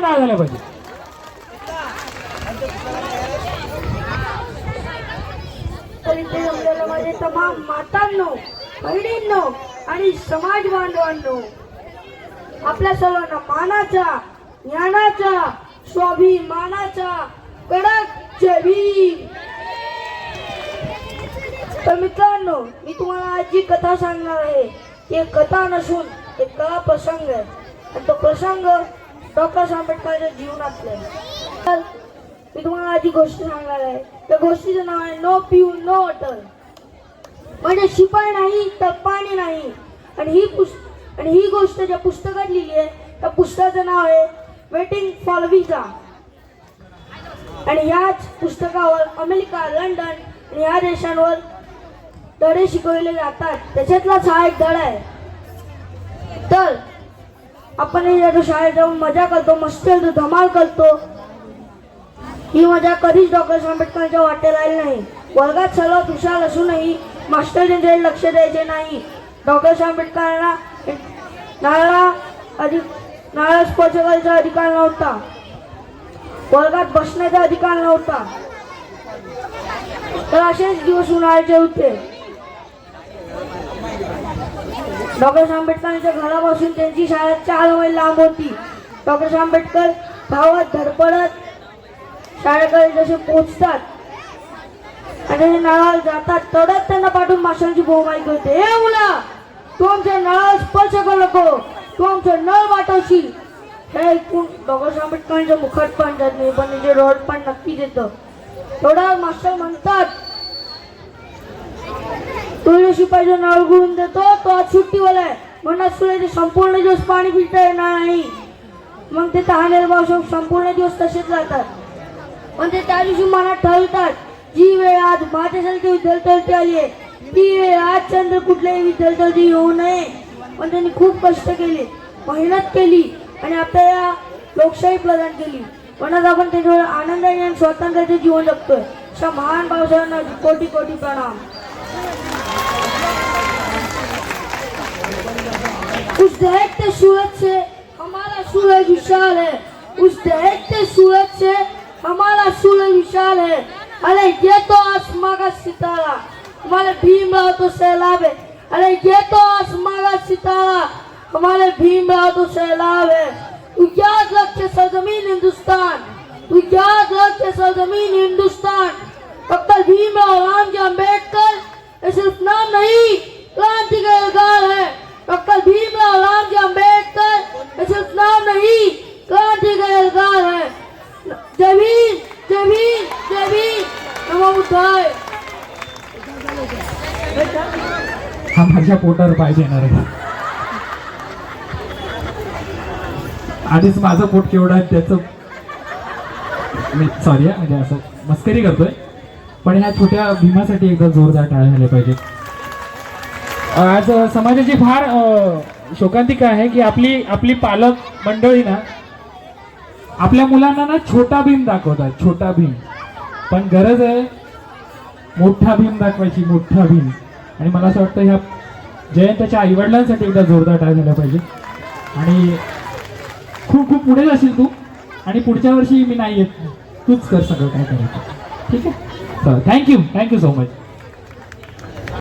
जोरदार टाळ्या झाल्या पाहिजे? तर इथे जमलेल्या माझे तमाम मातांनो बहिणींनो आणि समाज बांधवांनो आपल्या सर्वांना मानाचा ज्ञानाचा स्वाभिमानाचा कडक जय तर मित्रांनो मी तुम्हाला आज जी कथा सांगणार आहे ती कथा नसून एक कला प्रसंग आहे. आणि तो प्रसंग डॉक्टर आंबेडकरांच्या जीवनातला. तर मी तुम्हाला आधी गोष्ट सांगणार आहे त्या गोष्टीचं नाव आहे नो पिऊ नो अटल म्हणजे शिपाई नाही तर पाणी नाही. आणि ही पुस्त आणि ही गोष्ट ज्या पुस्तकात लिहिली आहे त्या पुस्तकाचं नाव आहे वेटिंग फॉर विजा आणि ह्याच पुस्तकावर अमेरिका लंडन आणि ह्या देशांवर धडे शिकवले जातात. त्याच्यातलाच हा एक धडा आहे. तर आपण जातो शाळेत जाऊन मजा करतो मस्ती करतो धमाल करतो. ही मजा कधीच डॉक्टर आंबेडकरांच्या वाटेला आली नाही. वर्गात सर्वात हुशार असूनही मास्टर त्यांच्याकडे लक्ष द्यायचे नाही. डॉक्टर आंबेडकरांना नाळा अधिक नाळा स्पर्श करायचा अधिकार नव्हता. वर्गात बसण्याचा अधिकार नव्हता. तर असेच दिवस उन्हाळ्याचे होते. डॉक्टर आंबेडकरांच्या घरापासून त्यांची शाळा चार मैल लांब होती. डॉक्टर आंबेडकर धावत धडपडत शाळेकडे जसे पोचतात आणि ते नळाला जातात तेवढ्यात त्यांना पाठवून माशांची बोमाई करते. हे मुला तू आमच्या नळाला स्पर्श करू नको. तू आमचं नळ वाटवशील. हे ऐकून डॉक्टर आंबेडकरांच्या मुखात पण जात नाही पण त्यांचे रड पण नक्कीच येतं थोडा मास्टर म्हणतात तुझ्या शिपाईचा नळ गुळून देतो तो आज सुट्टीवाला आहे. म्हणून तुला ते संपूर्ण दिवस पाणी पिता येणार नाही. मग ते तहानेर भाऊ संपूर्ण दिवस तसेच जातात पण ते त्या दिवशी मनात ठरवतात जी वेळ आज माझ्यासारखी विद्यार्थी आली आहे ती वेळ आज चंद्र कुठल्याही विद्यार्थी येऊ नये. पण त्यांनी खूप कष्ट केले मेहनत केली आणि आपल्याला लोकशाही प्रदान केली. पण आपण त्याच्यावर आनंदाने आणि स्वातंत्र्याचे जीवन जगतोय. अशा महान भावसांना कोटी कोटी प्रणाम. उस दहकते सूरज से हमारा सूरज विशाल है। उस दहकते सूरज से हमारा सूरज विशाल है। अरे ये तो आसमां का सितारा। हमारे भीमराव तो सैलाब है। अरे ये तो आसमां का सितारा। हमारे भीमराव तो सैलाब है। तू याद रख के सरजमीन हिंदुस्तान। तू याद रख के सरजमीन हिंदुस्तान। डॉक्टर भीमराव रामजी अम्बेडकर ये सिर्फ नाम नहीं क्रांति का एल्गार है डॉक्टर भीमराव रामजी अम्बेडकर ये सिर्फ नाम नहीं क्रांति का एल्गार है जय भीम जय भीम जय भीम नमो बुद्धाय हा माझ्या पोटावर पाहिजे येणार आहे. आधीच माझं पोट केवढं आहे त्याचं मी सॉरी म्हणजे असं मस्करी करतोय. पण ह्या छोट्या भीमासाठी एकदा जोरदार टाळ्या झाल्या पाहिजे. आज समाजाची फार शोकांतिका आहे की आपली आपली पालक मंडळी ना आपल्या मुलांना ना छोटा भीम दाखवतात छोटा भीम. पण गरज आहे मोठा भीम दाखवायची मोठा भीम. आणि मला असं वाटतं ह्या जयंतच्या आईवडिलांसाठी एकदा जोरदार टाळ झाला पाहिजे. आणि खूप खूप पुढे जाशील तू. आणि पुढच्या वर्षी मी नाही येत. तूच कर सगळं काय करायचं. ठीक आहे? चल थँक्यू थँक्यू सो मच